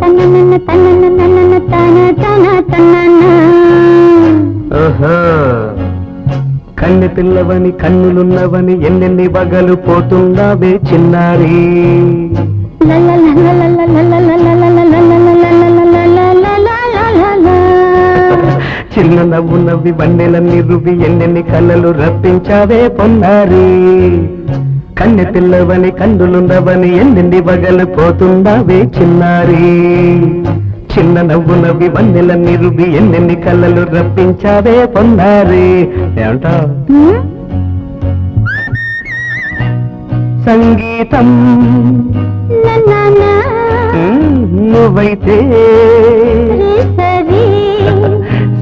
తన తన కన్నె పిల్లవని కన్నులున్నవని ఎన్నెన్ని బగలు పోతుందావే చిన్నారి చిన్న నవ్వు నవ్వి బండెల నిరువి ఎన్నెన్ని కళ్ళలు రప్పించావే పొన్నారి కన్నె పిల్లవని కన్నులున్నవని ఎన్నెన్ని బగలు పోతుందావే చిన్నారి. చిన్న నవ్వు నవ్వి బండెల నిరువి ఎన్నెన్ని కళ్ళలు రప్పించావే పొన్నారి. ఏమంటావు సంగీతం. నువ్వైతే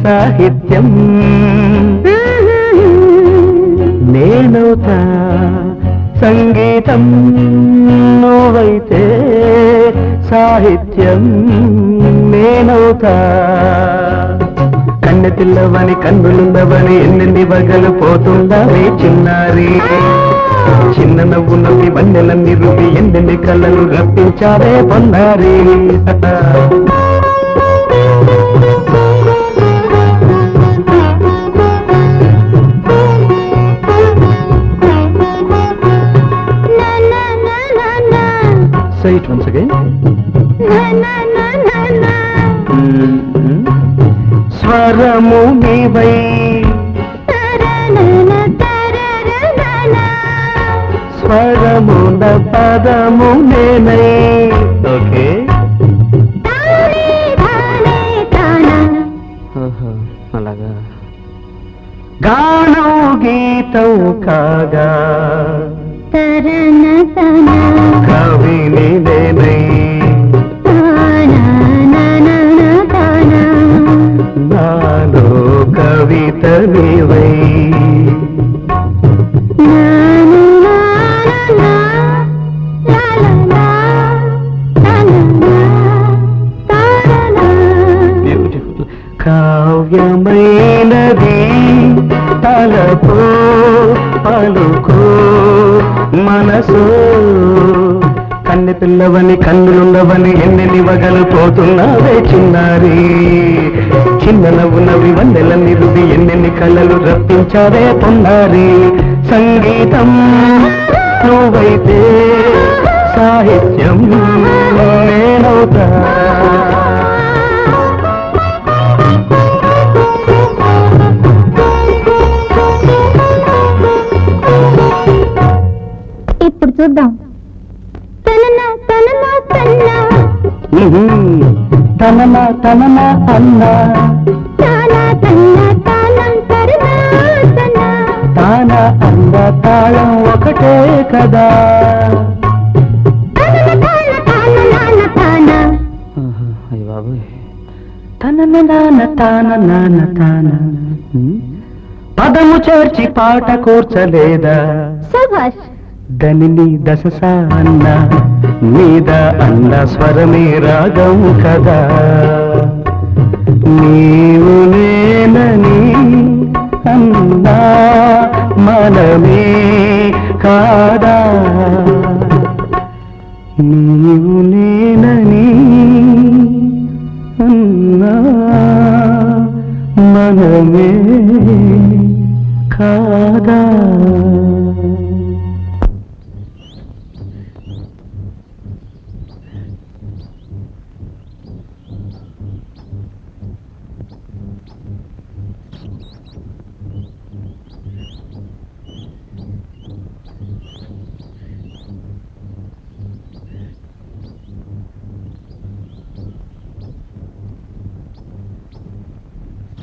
సాహిత్యం. నేనవుతా. సంగీతం నువ్వైతే సాహిత్యం నేనవుతా. కన్నె పిల్లవని కన్నులుందవని ఎన్నెన్ని వగలు పోతుందావే చిన్నారి. చిన్న నవ్వు నవ్వి వన్నెలన్నీ రువి ఎన్నెన్ని కళ్ళలు రప్పించారే పొన్నారి. సైట్ వన్స్ అగైన్ స్వరము నీవై. స్వరమున పదము నేనై. ఓకే. అలాగా. గానం గీతం కాగా. బ్యూటిఫుల్ కావ్యమైనది తలపో పలుకో మనసు కన్నె పిల్లవని కన్నులున్నవని ఎన్ని నివగలు పోతున్నావే చిన్నారి? చిన్న నవ్వు నవ్వి వందెల నిరువి ఎన్నెన్ని కళ్ళలు రప్పించావే పొన్నారి? సంగీతం తనన తనన అన్న. తాన తన్న తానం తరన తన. తాన అన్న తాళం ఒకటే కదా. తనన తాన తాన నాన తాన. అయ్య బాబోయ్. తనన నాన్న తాన నాన్న తాన. పదము చేర్చి పాట కూర్చలేదా? సభాష్. దనిని దశస అన్న మీద అన్న స్వరమే రాగం కదా. నీవు నేనని అన్నా మనమే కాదా. నీవు నేనని అన్నా మనమే కాదా.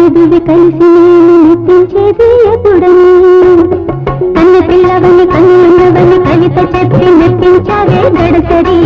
విధివి కలిసి నేను నిత్యించేది ఎదుడని కన్న పిల్లవని కన్నున్నవని కవిత చెప్పి మెప్పించావే గడసరి.